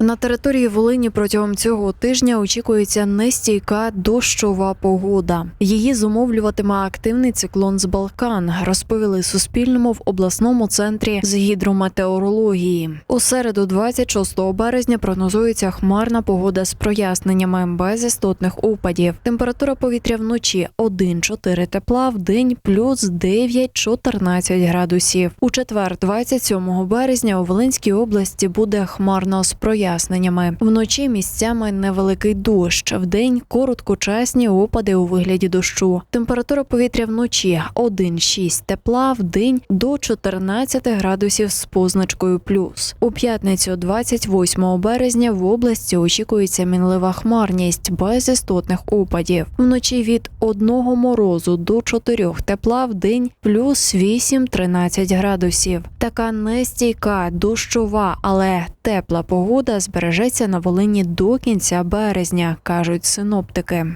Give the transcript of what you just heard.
На території Волині протягом цього тижня очікується нестійка дощова погода. Її зумовлюватиме активний циклон з Балкан. Розповіли Суспільному в обласному центрі з гідрометеорології. У середу, 26 березня, прогнозується хмарна погода з проясненнями без істотних опадів. Температура повітря вночі 1-4 тепла, в день плюс 9-14 градусів. У четвер, 27 березня, у Волинській області буде хмарно з проясненнями. Вночі місцями невеликий дощ, вдень короткочасні опади у вигляді дощу. Температура повітря вночі 1-6 тепла, в день до 14 градусів з позначкою плюс. У п'ятницю, 28 березня, в області очікується мінлива хмарність без істотних опадів. Вночі від 1 морозу до 4 тепла, в день плюс 8-13 градусів. Така нестійка, дощова, але тепла погода збережеться на Волині до кінця березня, кажуть синоптики.